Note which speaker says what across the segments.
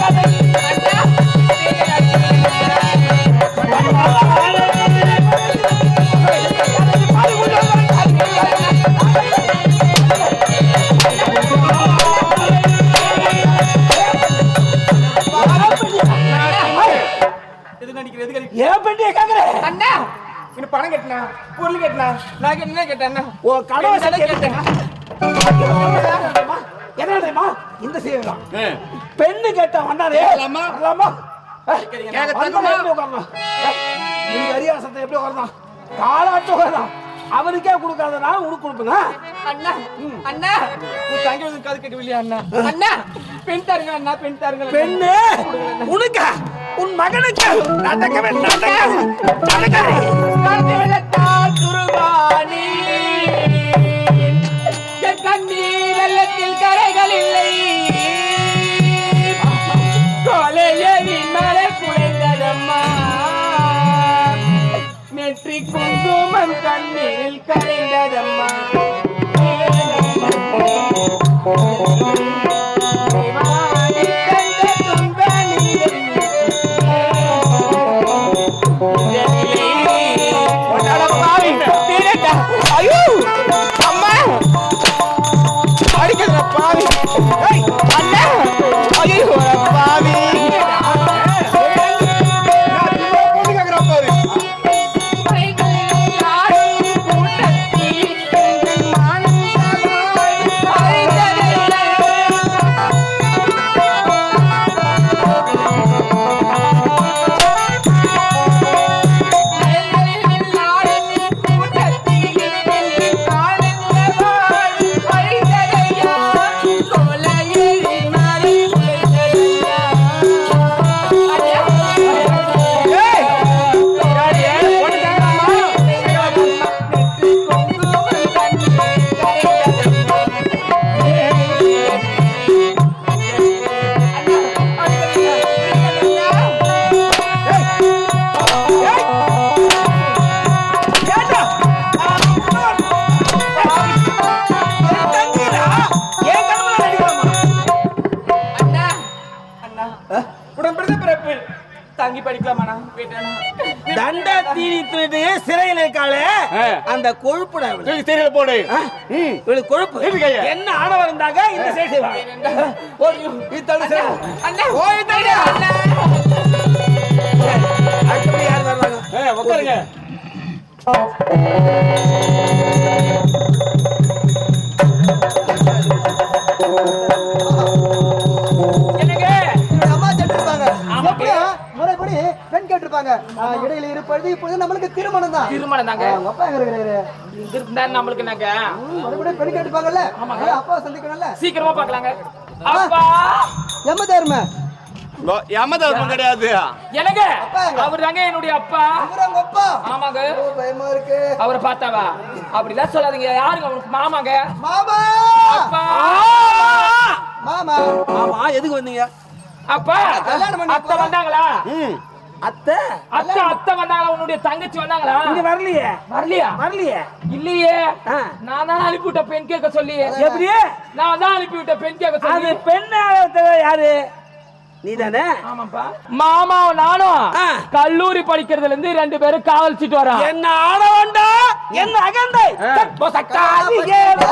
Speaker 1: எதுக்கு பணம் கட்டினா? பொருள் கட்டினா? நான் என்ன கேட்டேன்
Speaker 2: ஓ கடவுள்
Speaker 1: கேட்டேன்?
Speaker 2: என்ன தெரியுமா? இந்த செய்யலாம் பெண்ணு கேட்டா வந்தாரே
Speaker 3: கேட்கலாமா?
Speaker 2: வரலாமா? ஏய்,
Speaker 3: கேட்க
Speaker 2: வந்தா
Speaker 3: தகுமா?
Speaker 2: எப்படி உட்காரணும்? ஏய், நீ அரியாசத்தை எப்படி உட்காரணும்? காலாட்டு உட்காரணும் அவருக்கே கொடுக்காதனா உனக்கு கொடுப்பேங்க
Speaker 1: அண்ணா அண்ணா. உன் தங்கி வந்து காது கேட்கவில்லையா அண்ணா? அண்ணா பெண் தாருங்க அண்ணா பெண் தாருங்க.
Speaker 2: பெண்ணு உனக்கு? உன் மகனுக்கு நடக்கவே நடக்காது நடக்காது
Speaker 1: காட்டு என் கண்ணீர் வெள்ளத்தில் கரைகள் இல்லை. கொலையரின் மலை குறைந்ததம்மா நெற்றி குங்குமம் கண்ணீரில் கரைந்ததம்மா.
Speaker 2: கொழுப்புட
Speaker 3: தெரியல போடு.
Speaker 2: இவளுக்கு கொழுப்பு? என்ன ஆணவம் இருந்தாங்க? இந்த சைடு செய்வாங்க ஓடியோ இத்தனை சிறை
Speaker 1: அண்ணா
Speaker 2: ஓய்
Speaker 4: ஆ, இடையில இருப்பது இப்பொழுது நம்மளுக்கு திருமணம் தான்.
Speaker 1: திருமணம் தாங்க.
Speaker 4: அப்பா எங்க இருக்கிறாரு
Speaker 1: இருந்தா நம்மளுக்கு நாங்க
Speaker 4: மறுபடியும் பெண் கேட்டிருப்பாங்கல்ல அதனால அப்பாவை சந்திக்கணும்ல?
Speaker 1: சீக்கிரமா பாக்கலாங்க அப்பா!
Speaker 4: எம்ம தருமை.
Speaker 3: கிடையாது.
Speaker 1: எனக்கு
Speaker 4: அப்பா எங்க?
Speaker 1: அவர் தாங்க என்னுடைய அப்பா.
Speaker 4: அப்பா.
Speaker 1: ஆமாங்க.
Speaker 4: பயமா இருக்கு.
Speaker 1: அவரை பார்த்தாவா? அப்படிலாம் சொல்லாதீங்க. யாருங்க அவனுக்கு மாமாங்க.
Speaker 4: மாமா!
Speaker 1: அப்பா!
Speaker 4: மாமா!
Speaker 2: ஆமா எதுக்கு வந்தீங்க?
Speaker 1: அப்பா!
Speaker 4: கல்யாணம் பண்ணி
Speaker 1: அத்தை வந்தாங்களா.
Speaker 2: அத்தை
Speaker 1: அத்தை அத்தை வந்தாங்களா உன்னுடைய தங்கச்சி வந்தாங்களா
Speaker 2: இங்க வரலையே?
Speaker 1: வரலையா?
Speaker 2: வரலையே?
Speaker 1: இல்லையே. நான் தான் அனுப்பிவிட்ட பெண் கேட்க சொல்லி.
Speaker 2: எப்படி
Speaker 1: நான் தான் அனுப்பிவிட்ட பெண் கேட்க
Speaker 2: அது
Speaker 1: சொல்லி
Speaker 2: பெண் ஆளத்துல யாரு? நீதானே?
Speaker 1: மாமா நானும். கல்லூரி படிக்கிறதுல இருந்து ரெண்டு பேரும் காவலிச்சிட்டு வரோம்.
Speaker 2: என்ன ஆடவண்டா? என்ன அகந்தை?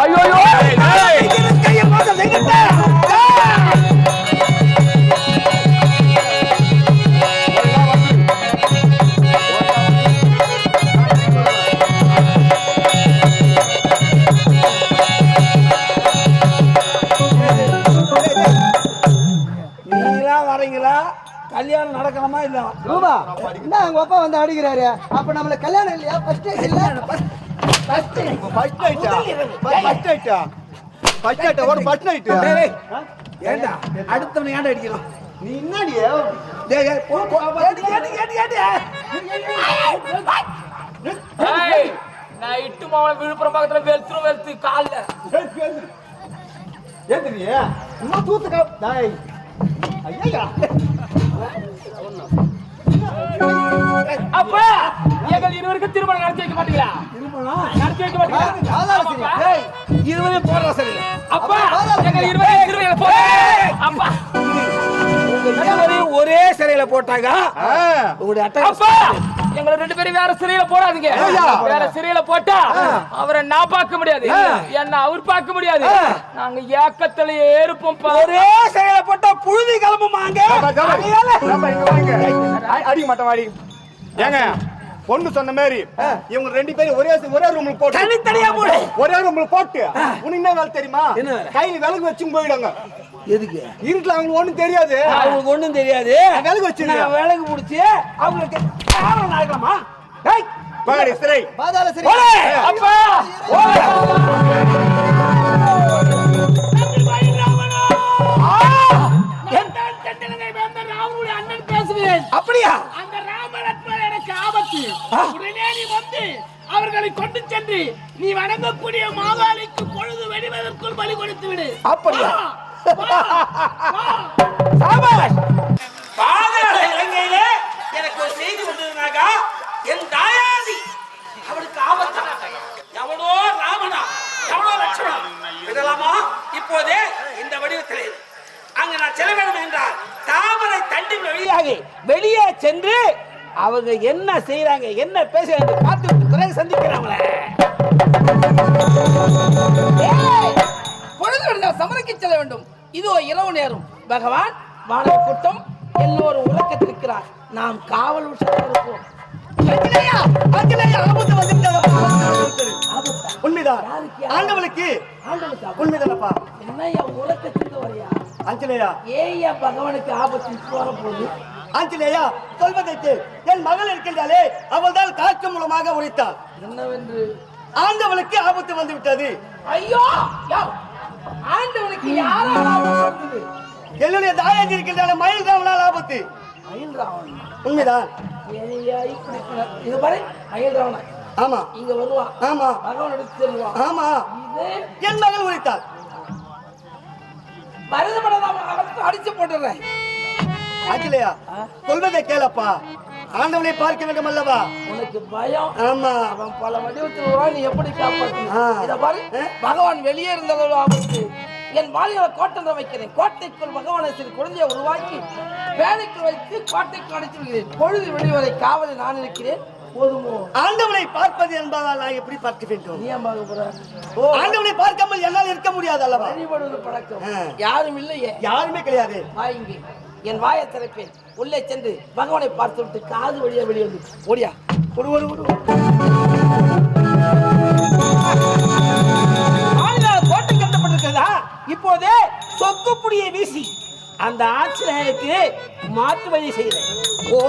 Speaker 1: ஐயோ
Speaker 4: அடிக்கிறாரு அப்ப நம்மள கல்யாணம் இல்லையா? ஃபர்ஸ்ட் இல்ல?
Speaker 3: ஃபர்ஸ்ட் நைட்டா ஃபர்ஸ்ட் நைட்டா ஃபர்ஸ்ட் நைட்டா ஒரு ஃபர்ஸ்ட் நைட்.
Speaker 2: ஏண்டா? அடுத்தவனை ஏன்டா அடிக்கணும்
Speaker 3: நீ என்னடி
Speaker 2: டேய், டேய், போ, போ, ஏடி, ஏடி, ஏடி, ஏடி.
Speaker 1: ஏய், நான் இட்டு மாவள விழுப்புரம் பக்கத்துல வெளுத்துரும் வெளுத்து கால்ல.
Speaker 3: ஏந்திரியே? இன்னும் தூத்துக்கா டேய். ஐயா
Speaker 1: அப்ப எங்கள் இருவருக்கு திருமணம் நடத்தி வைக்க மாட்டீங்களா? நடத்தி வைக்க மாட்டீங்க
Speaker 4: பாதாள சிறை.
Speaker 2: ஏய் இருவரையும் போடுற சரியில்லை
Speaker 1: அப்பா எங்க இருபது இருபது போ அப்பா.
Speaker 2: உங்க இருவரையும் ஒரே சிறையில போட்டாங்க.
Speaker 1: எங்களை ரெண்டு பேரும் வேற சிறையில போடாதீங்க. வேற சிறையில போட்டா அவரை நான் பார்க்க முடியாது. என்ன அவர் பார்க்க முடியாது. நாங்க ஏக்கத்திலேயே இருப்போம் பா.
Speaker 2: ஒரே சிறையில போட்டா புழுதி கிளம்புமாங்க?
Speaker 3: அடிக்க மாட்டேன் வாடி ஏங்க பொண்ணு சொன்ன மாதிரி இவங்க ரெண்டு பேரும் ஒரே ஒரே ரூம்ல போட்டு
Speaker 2: தனித்தனியா போடு.
Speaker 3: ஒரே ரூம்ல போட்டு உனக்கு என்ன வேலை தெரியுமா? கையில விலகு வச்சு போயிடுங்க
Speaker 2: எதுக்கு?
Speaker 3: இருட்டுல அவங்களுக்கு ஒண்ணும் தெரியாது.
Speaker 2: அவங்களுக்கு ஒண்ணும் தெரியாது.
Speaker 3: விலகு.
Speaker 2: நான் விலகு பிடிச்சி அவங்களுக்கு ஏய்
Speaker 3: வாடி சிறை.
Speaker 4: பாதாள சிறை.
Speaker 2: போடு.
Speaker 1: அப்பா!
Speaker 5: உடனே நீ வந்து அவர்களை கொண்டு சென்று நீ வணங்கக்கூடிய மாகாளிக்கு பொழுது வெடிவதற்குள் பலி கொடுத்து விடு.
Speaker 2: அப்படியா. சாபாஷ் பாதாள இலங்கையிலே எனக்கு ஒரு செய்தி வந்ததுனாக்கா என் தாயாதி அவளுக்கு ஆபத்தா? எவனோ ராமனா எவனோ லட்சுமணா விடலாமா இப்போதே இந்த வடிவத்தில். அங்க நான் செல்ல வேண்டும் என்றால் தாமரை தண்டி வழியாக வெளியே சென்று அவங்க என்ன செய்யறாங்க என்ன பேசுறாங்க பார்த்து பிறகு சந்திக்கிறாங்களே
Speaker 5: பொழுது சமரக்கு செல்ல வேண்டும். இதோ இரவு நேரம். பகவான் வானவ கூட்டம் எல்லோரும் உறக்கத்திருக்கிறார். நாம் காவல் இருப்போம்.
Speaker 3: உண்மைதான்? ஆண்டவளுக்கு. உண்மைதானப்பா.
Speaker 5: என்னய்யா உறக்கத்துக்கு வரையா?
Speaker 3: ஆஞ்சநேயா
Speaker 5: ஏய்யா பகவானுக்கு ஆபத்து போற போது
Speaker 3: ஆஞ்சநேயா சொல்வதற்கு என் மகள் இருக்கின்றாலே அவள் தான் காற்று மூலமாக உரைத்தாள்.
Speaker 5: என்னவென்று?
Speaker 3: ஆண்டவளுக்கு ஆபத்து வந்து விட்டது
Speaker 5: ஐயோ ஆண்டவனுக்கு யாரால் ஆபத்து
Speaker 3: என்னுடைய தாயாஜி இருக்கின்றால மயில் ராவனால் ஆபத்து.
Speaker 5: மயில் ராவணன்
Speaker 3: உண்மைதான்.
Speaker 5: ஏய்யா இப்படி பண்ண- இது பாரு மயில் ராவணன்
Speaker 3: ஆமா.
Speaker 5: இங்க வருவான்
Speaker 3: ஆமா.
Speaker 5: பகவான் எடுத்து செல்வான்
Speaker 3: ஆமா. என் மகள் உரைத்தாள்.
Speaker 5: மருதமடம் அவனுக்கு அடிச்சு போட்டுறேன்
Speaker 3: ஆஞ்சநேயா சொல்வதை கேளப்பா. ஆண்டவனை பார்க்க வேண்டும் அல்லவா?
Speaker 5: உனக்கு பயம்.
Speaker 3: ஆமா.
Speaker 5: அவன் பல வடிவத்தில் வருவான் நீ எப்படி
Speaker 3: ஆ.
Speaker 5: காப்பாற்ற இத பாரு. பகவான் வெளியே இருந்ததோ ஆபத்து. என் வாழ்களை கோட்டை வைக்கிறேன். கோட்டைக்குள் பகவானை சிறு குழந்தையை உருவாக்கி வேலைக்கு வைத்து கோட்டைக்கு அடைத்து விடுகிறேன் பொழுது வெளிவரை காவலை நான் இருக்கிறேன்.
Speaker 3: ஆண்டவனை பார்ப்பது என்பதால் நான் எப்படி பார்க்க வேண்டும்? ஆண்டவனை பார்க்காமல் என்னால் இருக்க முடியாது அல்லவா?
Speaker 5: வழிபடுவது பழக்கம். யாரும் இல்லையே.
Speaker 3: யாருமே கிடையாது.
Speaker 5: என் வாயை திறப்பேன். உள்ளே சென்று பகவானை பார்த்து விட்டு காது வழியா வெளியே வந்து ஓடியா ஒரு ஒரு ஒரு
Speaker 2: கோட்டை கட்டப்பட்டிருக்கிறதா? இப்போதே சொக்கு புடியை வீசி அந்த ஆட்சியருக்கு மாற்று வழி செய்கிறேன். ஓ!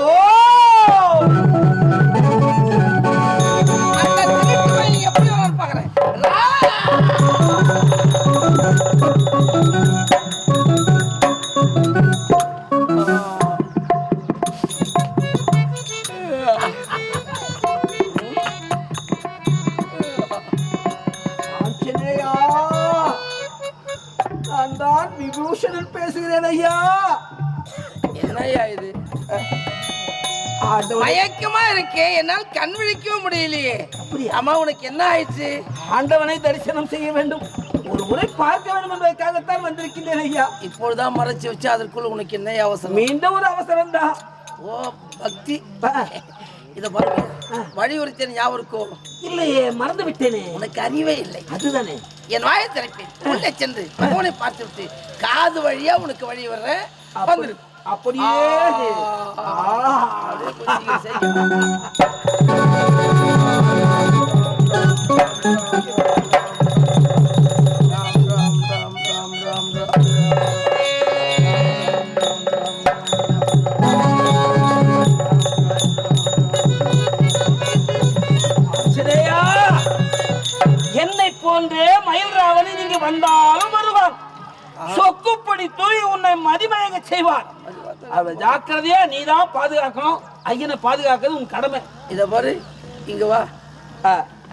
Speaker 5: கண் விழிக்கவும் முடியலையே. அம்மா உனக்கு என்ன ஆயிடுச்சு?
Speaker 2: ஆண்டவனை தரிசனம் செய்ய வேண்டும். ஒரு முறை பார்க்க வேண்டும் என்பதற்காகத்தான் வந்திருக்கின்றேன் ஐயா.
Speaker 5: இப்பொழுதுதான் மறைச்சு வச்சு அதற்குள்ள உனக்கு என்ன அவசரம்?
Speaker 2: மீண்டும் ஒரு அவசரம் தான்.
Speaker 5: ஓ பக்தி. இத பாருங்க. வழியுறுத்தல் ஞாபகம்
Speaker 2: இல்லையே மறந்து விட்டேனே
Speaker 5: உனக்கு அறிவே இல்லை.
Speaker 2: அதுதானே.
Speaker 5: என் வாயை திறப்பேன். உள்ளே சென்று பகவானை பார்த்து விட்டு காது வழியா உனக்கு வழி வர்றேன் வந்துரு
Speaker 2: அப்படியே என்னை போன்றே மயில் ராவணி நீங்க வந்தாலும் வருவான். சொக்குப்படி தூய் உன்னை மதிமயங்க செய்வான். அவ ஜாக்கிரதையா நீதான் பாதுகாக்கணும். ஐயனை பாதுகாக்கிறது உன் கடமை.
Speaker 5: இத பாரு இங்க வா.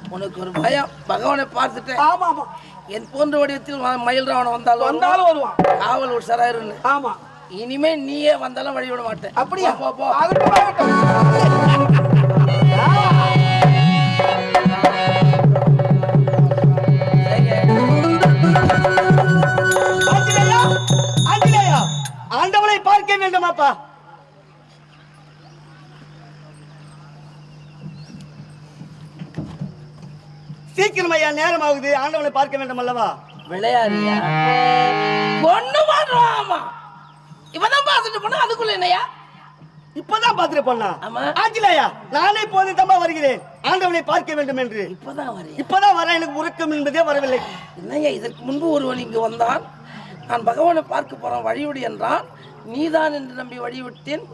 Speaker 5: உனக்கு ஒரு பயம். பகவானை பார்த்துட்டேன்.
Speaker 2: ஆமா ஆமா.
Speaker 5: என் போன்ற வடிவத்தில் மயில் ராவணன் வந்தாலும்
Speaker 2: வந்தாலும் வருவான்.
Speaker 5: காவல் ஒரு சராயிருன்னு.
Speaker 2: ஆமா.
Speaker 5: இனிமே நீயே வந்தாலும் வழி விட மாட்டேன்.
Speaker 2: அப்படியா?
Speaker 5: போ,
Speaker 2: வேண்டாமாப்பா.
Speaker 6: சீக்கிரம் ஐயா நேரம் ஆகுது ஆண்டவனை பார்க்க வேண்டும் அல்லவா
Speaker 5: இப்பதான் பாத்துட்டு போனா அதுக்குள்ள என்னையா?
Speaker 6: நானே போது ஆண்டவனை பார்க்க வேண்டும் என்று
Speaker 5: இப்பதான்
Speaker 6: இப்பதான் வரேன் எனக்கு உறக்கம் என்பதே வரவில்லை.
Speaker 5: இதற்கு முன்பு ஒருவன் இங்கு வந்தான். நான் பகவானை பார்க்க போறேன் வழிவிடு என்றான். நீதான் என்று நம்பி வழிவிட்டேன்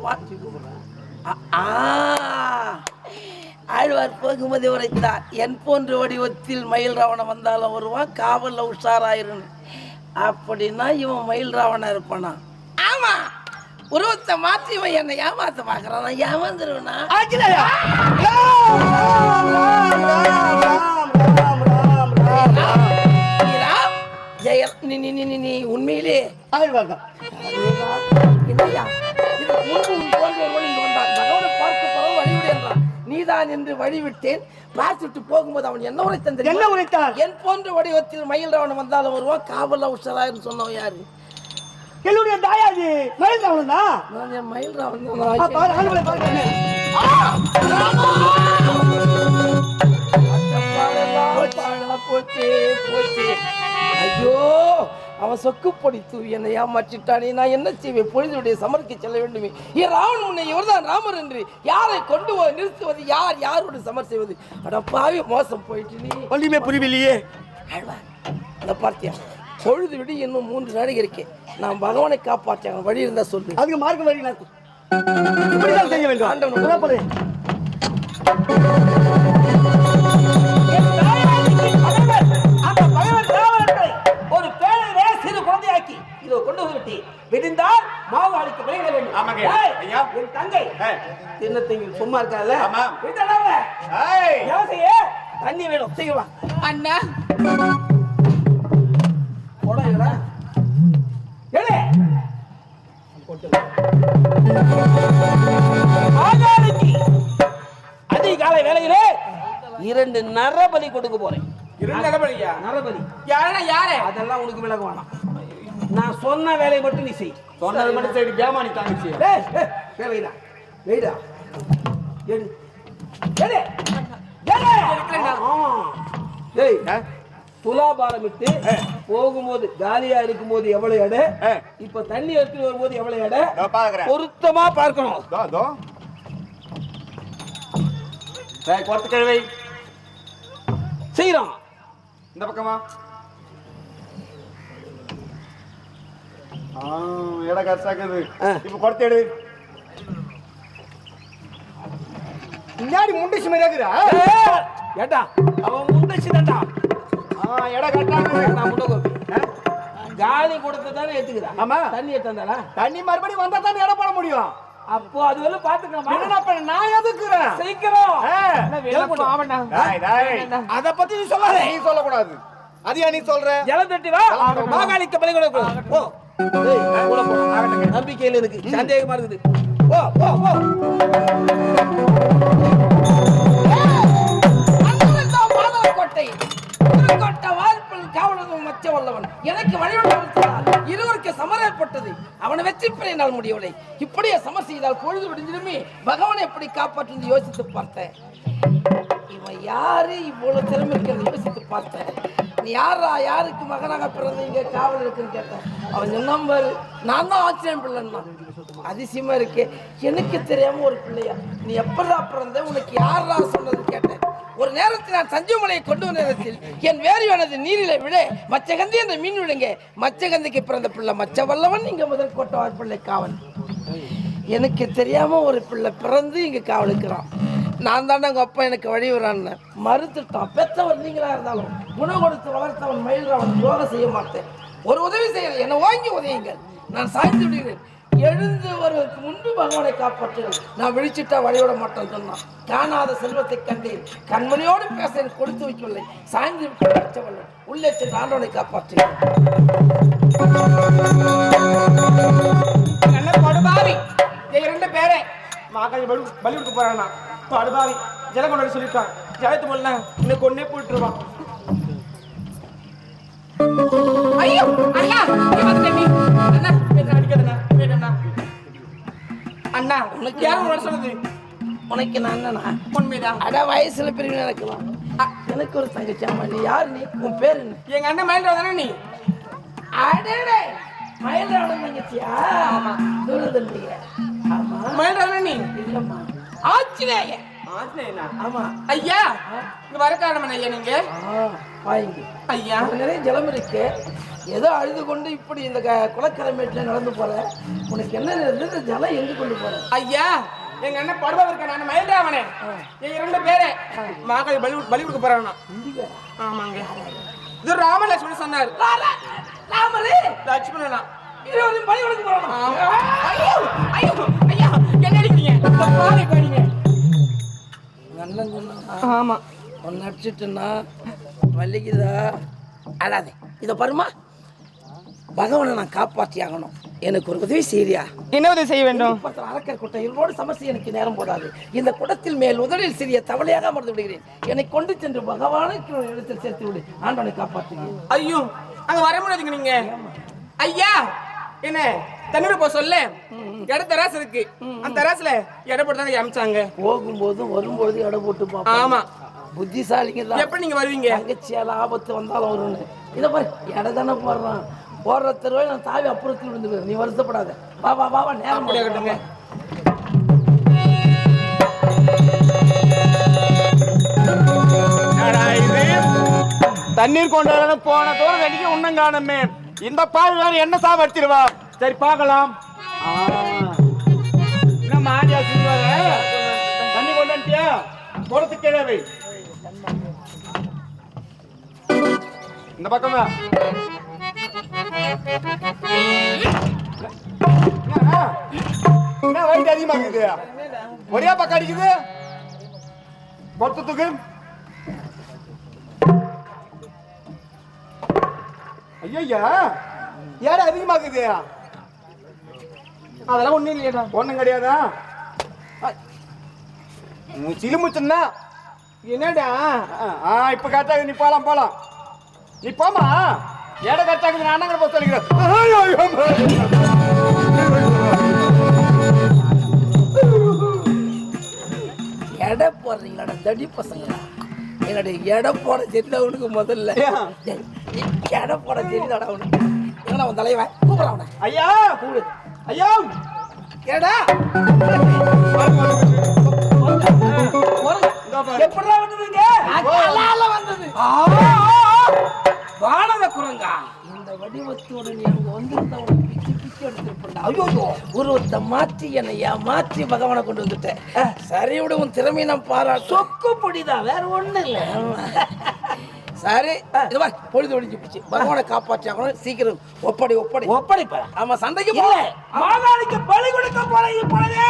Speaker 5: ஆழ்வார் போகும்போது உரைத்தார் என் போன்ற வடிவத்தில் மயில் ராவணன் வந்தாலும் வருவான் காவல்ல உஷாராயிரும். அப்படின்னா இவன் மயில் ராவணன் இருப்பானா? ஆமா. உருவத்தை மாற்றி இவன் என்னை ஏமாத்த பார்க்கறான். நான் ஏமாந்துருவனா?
Speaker 6: ஆஞ்சலேயா ராம், ராம், ராம், ராம், ராம், ராம், ராம், ராம்.
Speaker 5: ராம், ஜெய நீ நீ நீ, நீ உண்மையிலே
Speaker 6: ஆழ்வார் தான்.
Speaker 5: இல்லையா இது முன்பு உன் போன்ற ஒருவன் இங்கு வந்தான் பகவானை பார்க்க வழிவிடு என்றான் நீதான் என்று வழிவிட்டேன் பார்த்துட்டு போகும்போது அவன் என்ன உரைத்தான் தெரியுமா?
Speaker 6: என்ன உரைத்தான்?
Speaker 5: என் போன்ற வடிவத்தில் மயில் ராவணன் வந்தாலும் வருவான் காவல்ல உஷராயின்னு சொன்னவன் யாரு
Speaker 6: என்னுடைய தாயாஜி மயில் ராவணன் தான்
Speaker 5: நான் அவன் சொக்குப்பொடி தூவி என்னை ஏமாற்றிட்டானே. நான் என்ன செய்வேன்? பொழுதுடைய சமர்க்கு செல்ல வேண்டுமே. என் ராவன் முன்னே இவர்தான் ராமர் என்று யாரை கொண்டு நிறுத்துவது? யார் யாரோடு சமர் செய்வது? அட பாவி மோசம் போயிட்டு நீ.
Speaker 6: ஒன்றுமே புரியவில்லையே
Speaker 5: அந்த பார்த்தியா பொழுது விடி இன்னும் மூன்று நாளைக்கு இருக்கேன் நான் பகவானை காப்பாற்ற வழி இருந்தா சொல்லு.
Speaker 6: அதுக்கு மார்க்கம் வழி நான் செய்ய வேண்டும்.
Speaker 5: ஆண்டவன்
Speaker 2: விடிந்தால் மாவாளிக்கு விளையிட வேண்டும்.
Speaker 3: ஆமாங்க. ஐயா.
Speaker 2: என் தங்கை.
Speaker 3: ஏய்.
Speaker 2: தின்னத்திங்க சும்மா இருக்காதுல்ல
Speaker 3: ஆமா.
Speaker 2: விட்டடாவ.
Speaker 3: ஏய்.
Speaker 2: யோசையே, தண்ணி வேணும். செய்வா
Speaker 1: அண்ணா.
Speaker 2: அதிகாலை வேலையிலே இரண்டு நரபலி கொடுக்க போறேன்.
Speaker 3: இரண்டு நிலபடியா
Speaker 2: நரபலி.
Speaker 1: யாரா யாரு?
Speaker 2: அதெல்லாம் உனக்கு விலக வேணாம். நான் சொன்ன வேலையை மட்டும் நீ செய்.
Speaker 3: சொன்னது மட்டும் சரி பேமானி தாங்கிச்சு
Speaker 2: வைடா வைடா எடு. டேய் துலாபாரம் விட்டு போகும்போது காலியா இருக்கும்போது எவ்வளவு எடை. இப்ப தண்ணி எடுத்துட்டு வரும்போது எவ்வளவு எடை? பொருத்தமா பார்க்கணும்.
Speaker 3: தோ தோ ஏய் கொத்து கழுவை.
Speaker 2: செய்யறோம்
Speaker 3: இந்த பக்கமா? ஆ எடை கரெக்டாக்குது
Speaker 2: ஆ.
Speaker 3: இப்ப கொத்து எடு.
Speaker 6: பின்னாடி முண்டிச்சு மாதிரி இருக்குதா?
Speaker 2: ஏட்டா அவன் முண்டச்சு தான்டா.
Speaker 3: ஆ எடை கரெக்டாக்குது
Speaker 2: நான் முண்டை கோபி. காலி கொடுத்து தானே ஏத்துக்கிறா.
Speaker 3: ஆமா.
Speaker 2: தண்ணி ஏத்தாந்தாளா
Speaker 3: தண்ணி மறுபடியும் வந்தா தானே எடை போட முடியும்.
Speaker 2: அப்போ அது வந்து பாத்துக்கலாம்
Speaker 3: என்னடா பண்ண நான் எதுக்குறேன்?
Speaker 2: சீக்கிரம். அத பத்தி நீ சொல்லாதே
Speaker 3: நீ சொல்லக்கூடாது. அது ஏன் நீ சொல்ற?
Speaker 2: ஜலம் தட்டி வா. மாகாளிக்கு பலி கொடுக்க போ ஏய், உள்ள போ. நம்பிக்கையில் இருக்கு சந்தேகமா இருக்குது.
Speaker 5: காவலரும் மச்ச வல்லவன் எனக்கு இருவருக்கு ஏற்பட்டது அவனை வெற்றி பெற என்னால் முடியவில்லை. இப்படியே சமர் செய்தால் பொழுது விடிஞ்சிருமே பகவானை எப்படி காப்பாற்று யோசித்து பார்த்தேன். இவன் யாரு? இவ்வளவு திறமை இருக்கிறது யோசித்து பார்த்தேன். நீ யாரா யாருக்கு மகனாக பிறந்து இங்கே காவல் இருக்குன்னு கேட்டேன். அவன் சொன்னான் பாரு நான் தான் ஆச்சரியம் பிள்ளைன்னா. அதிசயமா இருக்கே. எனக்கு தெரியாம ஒரு பிள்ளையா. நீ எப்படா பிறந்த உனக்கு யாரா சொன்னது கேட்டேன். ஒரு நேரத்தில் நான் சஞ்சீவமலையை கொண்டு வந்த நேரத்தில் என் வேறியானது நீரில விழ மச்சகந்தி அந்த மீன் விழுங்க. மச்சகந்திக்கு பிறந்த பிள்ளை மச்ச வல்லவன் இங்க முதல் கோட்டவார் பிள்ளை காவல். எனக்கு தெரியாம ஒரு பிள்ளை பிறந்து இங்க காவலுக்கிறான். நான் தானே உங்கள் அப்பா எனக்கு வழி விடுறான்னு மறுத்துட்டான் பெற்றவர் நீங்களாக இருந்தாலும் குணம் கொடுத்து வளர்த்தவன் மயில்றவன் துரோகம் செய்ய மாட்டேன். ஒரு உதவி செய்யல என்னை வாங்கி உதவிங்கள் நான் சாய்ந்து விடுகிறேன். எழுந்து வருவதற்கு முன்பு பகவானை காப்பாற்று நான் விழிச்சிட்டா வழிவிட மாட்டேன் சொன்னான். காணாத செல்வத்தை கண்டேன். கண்மணியோடு பேச எனக்கு கொடுத்து வைக்கவில்லை. சாய்ந்து விட்டு வச்சவல்லை உள்ளே சென்று ஆண்டவனை காப்பாற்றுகிறேன்
Speaker 1: நல்ல படுபாவி இரண்டு பேரே.
Speaker 3: மகள் பலி கொடுக்க போறானா? படுபாவி ஜலம் கொண்டாடி சொல்லிட்டான். ஜலத்து போல இன்னும் கொன்னே போட்டுருவான்
Speaker 1: ஐயோ அண்ணா அடிக்காதண்ணா வேணும்ண்ணா அண்ணா
Speaker 5: உனக்கு
Speaker 1: யாரும் வர சொன்னது
Speaker 5: உனக்கு நான் என்னண்ணா
Speaker 1: உண்மைதான்.
Speaker 5: அட வயசுல பிரிவு நடக்கலாம். எனக்கு ஒரு தங்கச்சி ஆமா நீ யாரு நீ? உன் பேர் என்ன?
Speaker 1: எங்க அண்ணன் மயில்ரா தானே நீ?
Speaker 5: அடடே மயிலாட தங்கச்சியா? ஆமா. தூரத்தில் ஆமா.
Speaker 1: மயில்ரா நீ?
Speaker 5: இல்லம்மா. ஆச்சினேய. ஆமா.
Speaker 1: ஐயா இங்க வர காரணம் ஐயா நீங்க?
Speaker 5: ஆ வாங்கி
Speaker 1: ஐயா.
Speaker 5: நிறைய ஜலம் இருக்கு. ஏதோ அழுது கொண்டு இப்படி இந்த குளக்கரை மேட்டில் நடந்து போற உனக்கு என்ன இருந்து இந்த ஜலம் எங்க கொண்டு போற?
Speaker 1: ஐயா எங்க அண்ணன் படுவா இருக்க நான் மயில்ராமனே. எங்க இரண்டு பேரே. மகள் பலி பலி கொடுக்க போறானா ஆமாங்க. இது ராம லட்சுமணன் சொன்னார்.
Speaker 5: ராமரே.
Speaker 1: லட்சுமணனா.
Speaker 5: இருவரும் பலி கொடுக்க போறானா
Speaker 1: ஐயோ ஐயா. என்ன அடிக்கிறீங்க பாலை பாடிங்க
Speaker 5: அண்ணன் சொன்னா
Speaker 1: ஆமா.
Speaker 5: உன்னை அடிச்சிட்டுன்னா வலிக்குதா? அழாதே. இதை பாருமா பகவானை நான் காப்பாற்றி ஆகணும் எனக்கு ஒரு உதவி செய்யறியா
Speaker 1: என்ன உதவி செய்ய வேண்டும்?
Speaker 5: அரக்கர் குட்டை இவரோடு சமஸ்தி எனக்கு நேரம் போடாது. இந்த குடத்தில் மேல் உதலில் சிறிய தவளையாக அமர்ந்து விடுகிறேன். என்னை கொண்டு சென்று பகவானுக்கு இடத்தில் சேர்த்து விடு. ஆண்டவனை காப்பாற்றுகிறேன்.
Speaker 1: ஐயோ அங்க வர முடியாதுங்க நீங்க. ஐயா! என்ன? தண்ணீர் போக சொல்ல. இட தராசு இருக்கு. அந்த தராசுல எடை போட்டு தாங்க அமைச்சாங்க.
Speaker 5: போகும்போதும் வரும்போது எடை போட்டு
Speaker 1: ஆமா.
Speaker 5: புத்திசாலிங்க தான்
Speaker 1: எப்படி நீங்க வருவீங்க?
Speaker 5: தங்கச்சியால ஆபத்து வந்தாலும் வரும்னு. இதை பாரு எடை தானே போடுறான். போடுற தெருவை நான் தாவி அப்புறத்தில் விழுந்து. நீ வருத்தப்படாத. வா வா வா வா நேரம்
Speaker 1: அப்படியே கட்டுங்க.
Speaker 3: என்னடா இது? தண்ணீர் கொண்டு போன தூரம் அடிக்க உன்னம் காணுமே. இந்த பால் வேற என்ன சாவு அடிச்சிருவா சரி பார்க்கலாம். ஆ. என்ன மாடியா சிறுவாங்க தண்ணி கொண்டு வந்துட்டியா? குடத்துக்கு கீழே இந்த பக்கம் வா. என்னடா? என்ன? வயிற்று அதிகமா இருக்குது? ஒரே பக்கம் அடிக்குது? மொத்தத்துக்கு ஐயா ஏடா அதிகமாக்குது?
Speaker 1: அதெல்லாம் ஒண்ணும் இல்லையா
Speaker 3: ஒண்ணும் கிடையாதா? சிலுமுச்சுன்னா
Speaker 1: என்னடா?
Speaker 3: ஆ இப்ப கரெக்டாக நீ போலாம் போலாம். நீ போமா ஏட கரெக்டாக நான் அண்ணங்களை போக சொல்லிக்கிறேன்.
Speaker 5: எடை போடுறீங்களாடா தடி பசங்களா? என்னுடைய எடை போட தெரியல உனக்கு முதல்ல? எடை போட தெரியலடா உனக்கு. எங்கடா உன் தலைவன்? கூப்பிடா அவனை.
Speaker 3: ஐயா
Speaker 5: கூடு
Speaker 3: ஐயா.
Speaker 5: ஏடா
Speaker 1: எப்படா வந்ததுங்க
Speaker 5: வந்தது.
Speaker 1: வானத குரங்கா?
Speaker 5: இந்த வடிவத்தோடு நீ அங்க வந்திருந்தா உனக்கு பிச்சு பிச்சு எடுத்திருப்பா ஐயோ உருவத்தை மாற்றி என்னை மாற்றி பகவானை கொண்டு வந்துட்டேன். சரி விடு உன் திறமையை நான் சொக்கு பொடிதான் வேற ஒண்ணு இல்ல. சரி இது மாதிரி பொழுது ஒழிஞ்சு போச்சு. பகவானை காப்பாற்றாக்கணும் சீக்கிரம் ஒப்படை ஒப்படை.
Speaker 1: ஒப்படைப்பா.
Speaker 5: ஆமா சண்டைக்கு போல
Speaker 1: மாதாளிக்கு பலி கொடுக்க போறேன் இப்பொழுது.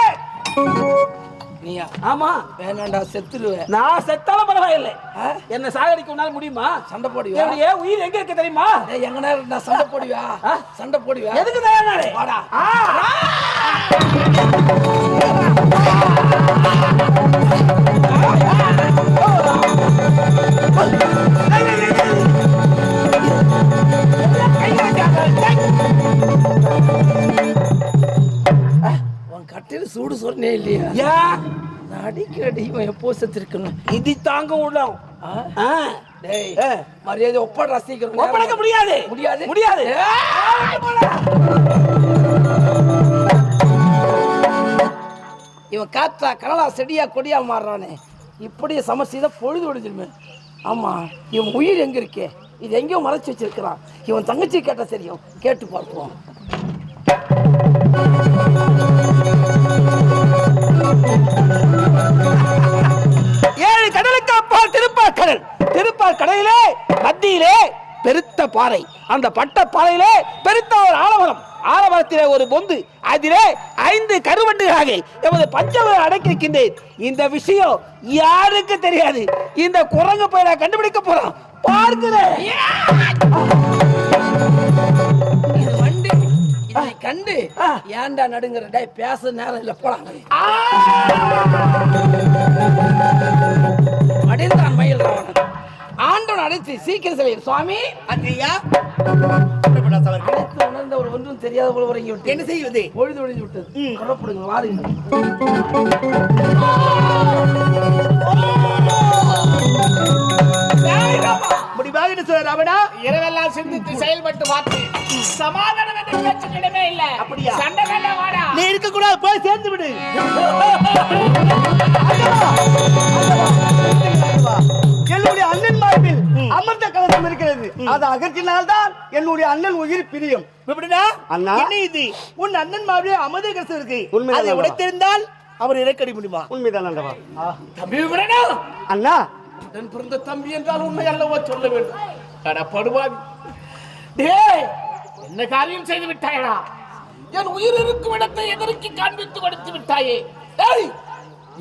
Speaker 5: நீயா?
Speaker 1: ஆமா.
Speaker 5: வேணாண்டா செத்துருவேன்.
Speaker 1: நான் செத்தாலும் பரவாயில்லை. என்ன சாகடிக்க உன்னால முடியுமா?
Speaker 5: சண்டை போடுவியா?
Speaker 1: என்னுடைய உயிர் எங்க இருக்கு தெரியுமா?
Speaker 5: எங்க நேரம் நான் சண்டை போடுவியா? சண்டை போடுவியா?
Speaker 1: எதுக்கு தயாரானே
Speaker 5: வாடா. உன் கட்டில் சூடு சொன்னே இல்லையா?
Speaker 1: ஏன்
Speaker 5: நான் அடிக்கிற அடி இவன் எப்போ செத்துருக்கணும்
Speaker 1: இது தாங்க உள்ளோம்.
Speaker 5: டேய் மரியாதை ஒப்படா சீக்கிரம்
Speaker 1: ஒப்படைக்க முடியாது.
Speaker 5: முடியாது?
Speaker 1: முடியாது.
Speaker 5: இவன் காற்றா கனலா செடியா கொடியா மாறுறானே. இப்படி சமர்ச்சி தான் பொழுது ஒடிஞ்சிருமே ஆமா இவன் உயிர் எங்க இருக்கே? இது எங்கேயோ மறைச்சு வச்சிருக்கிறான். இவன் தங்கச்சி கேட்டா தெரியும். கேட்டு பார்ப்போம்.
Speaker 1: ஏழு கடலுக்கு அப்பால் திருப்பார் கடல். திருப்பார் கடலிலே மத்தியிலே பெருத்த பாறை. அந்த பட்ட பாறையிலே பெருத்த ஒரு ஆலமரம் ஆலமரத்திலே ஒரு பொந்து. அதிலே ஐந்து கருவண்டுகளாக எமது பஞ்சவர் அடக்கியிருக்கின்றேன். இந்த விஷயம் யாருக்கு தெரியாது? இந்த குரங்கு பயிரை கண்டுபிடிக்க போறோம் பார்க்கிறேன்.
Speaker 5: இதை கண்டு ஏன்டா நடுங்கிற? டேய் பேச நேரம் இல்ல போலாம். அடைந்தான் மயில் ராவணன் ஆண்டவன் அடைத்து சீக்கிரம் சிலை சுவாமி.
Speaker 6: அங்கய்யா
Speaker 5: அனைத்து உணர்ந்த ஒரு ஒன்றும் தெரியாத போல உறங்கி விட்டு
Speaker 6: என்ன செய்வது?
Speaker 5: பொழுது ஒழிஞ்சு விட்டது. புறப்படுங்க வாருங்கள்
Speaker 6: ஆ
Speaker 1: சிந்தித்து செயல்பட்டு பார்த்து. சமாதானம் என்ற இல்ல.
Speaker 6: அப்படியா?
Speaker 1: சண்டை வேண்டாம் வாடா.
Speaker 2: நீ இருக்க கூடாது போய் சேர்ந்து விடு. என்னுடைய அண்ணன் மார்பில் அமர்ந்த கலசம் இருக்கிறது. அதை அகற்றினால்தான் என்னுடைய அண்ணன் உயிர் பிரியும்.
Speaker 6: இப்படின்னா
Speaker 2: அண்ணா.
Speaker 6: இது? உன் அண்ணன் அமத கசம் இருக்கு.
Speaker 2: உண்மைதான்
Speaker 6: அதை
Speaker 2: அல்லவா?
Speaker 6: உடைத்திருந்தால் அவர் இறக்கடி முடியுமா?
Speaker 2: உண்மைதான்
Speaker 1: தம்பி விடணும்
Speaker 2: அண்ணா
Speaker 1: உடன் பிறந்த தம்பி என்றால் உண்மை அல்லவா சொல்ல வேண்டும். அட படுவாவி டேய் என்ன காரியம் செய்து விட்டாயடா என் உயிர் இருக்கும் இடத்தை எதற்கு காண்பித்து கொடுத்து விட்டாயே? டேய்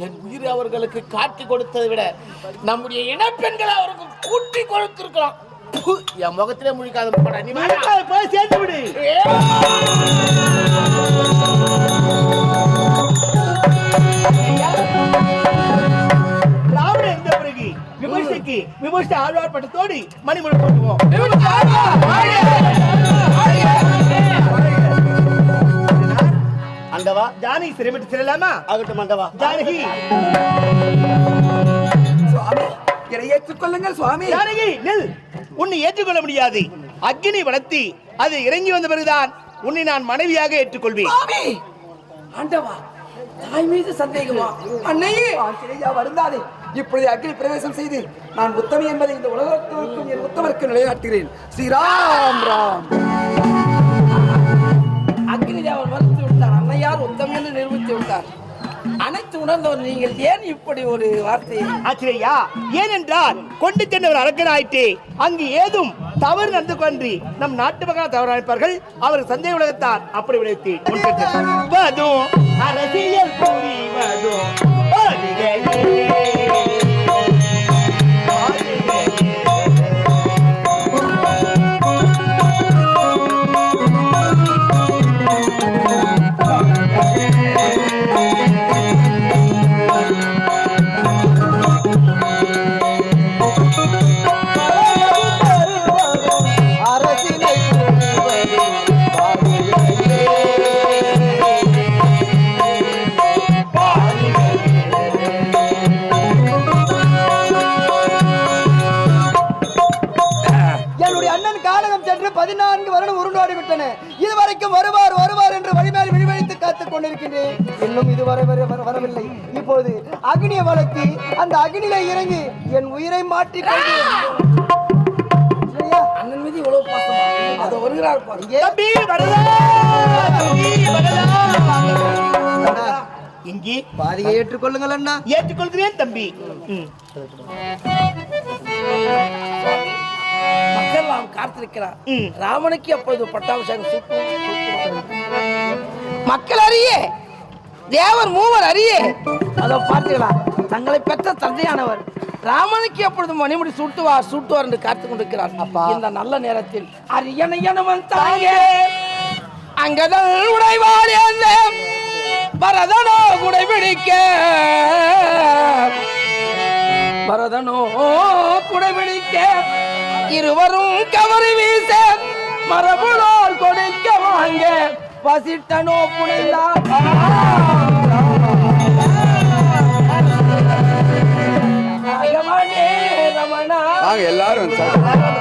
Speaker 1: என் உயிர் அவர்களுக்கு காட்டி கொடுத்ததை விட நம்முடைய இனப்பெண்களை அவருக்கு கூட்டி கொடுத்திருக்கலாம். என் முகத்திலே முழிக்காத போடா நீ
Speaker 2: போய் சேர்ந்து விடு.
Speaker 6: விமர்சைக்கு விமர்சை ஆழ்வார் பட்டத்தோடு மணிமுறை போட்டுவோம்
Speaker 2: ஆண்டவா
Speaker 6: ஜானகி சிறைமிட்டு செல்லலாமா?
Speaker 2: ஆகட்டும் ஆண்டவா
Speaker 6: ஜானகி.
Speaker 5: சுவாமி என்னை ஏற்றுக்கொள்ளுங்கள் சுவாமி.
Speaker 6: ஜானகி நில். உன்னை ஏற்றுக்கொள்ள முடியாது. அக்னி வளர்த்தி அது இறங்கி வந்த பிறகுதான் உன்னை நான் மனைவியாக ஏற்றுக்கொள்வேன்.
Speaker 5: ஆண்டவா தாய் மீது சந்தேகமா? அன்னையே! ஆஞ்சநேயா வருந்தாதே. இப்பொழுது அக்னி பிரவேசம் செய்து நான் உத்தமி என்பதை இந்த உலகத்திற்கும் என் உத்தமருக்கு நிலைநாட்டுகிறேன். ஸ்ரீராம் ராம். அக்னி தேவன் மறுத்து விட்டார் அன்னையார் உத்தமி என்று நிரூபித்து விட்டார் அனைத்து உணர்ந்தவர் நீங்கள் ஏன் இப்படி ஒரு வார்த்தையை?
Speaker 6: ஆச்சரியா ஏனென்றால் கொண்டு சென்றவர் அரக்கனாயிற்றே. அங்கு ஏதும் தவறு நடந்து கொண்டு நம் நாட்டு மக்கள் தவறு அழைப்பார்கள் அவர் சந்தேக உலகத்தார் அப்படி விளைத்து வதும் அரசியல்
Speaker 4: இன்னும் இதுவரை வர வர- வரவில்லை. இப்பொழுது அக்னியை வளர்த்தி அந்த அக்னியில இறங்கி என் உயிரை மாற்றி
Speaker 5: அண்ணன் மீது இவ்வளவு பாசமா? அதை வருகிறார்
Speaker 6: இங்கே.
Speaker 4: பாதியை ஏற்றுக்கொள்ளுங்கள் அண்ணா.
Speaker 6: ஏற்றுக்கொள்கிறேன் தம்பி.
Speaker 5: மக்கள் நாம் காத்திருக்கிறார்.
Speaker 6: ம்.
Speaker 5: ராமனுக்கு அப்பொழுது பட்டாபிஷேகம். மக்கள் அறிய தேவர் மூவர் அறிய அதோ பார்த்தீங்களா தங்களை பெற்ற தந்தையானவர். ராமனுக்கு எப்பொழுது மணிமுடி சூட்டுவார் சூட்டுவார் என்று காத்துக் கொண்டிருக்கிறார். இந்த நல்ல நேரத்தில் அரியணையனவன் தாங்கே அங்கதல் உடைவாள் பரதனோ குடைபிடிக்க பரதனோ குடைபிடிக்க இருவரும் கவரி வீச மரபுளோர் கொடுக்க வாங்க. பசிட்டனோ புனைந்தார். ரமணா
Speaker 3: எல்லாரும் சார்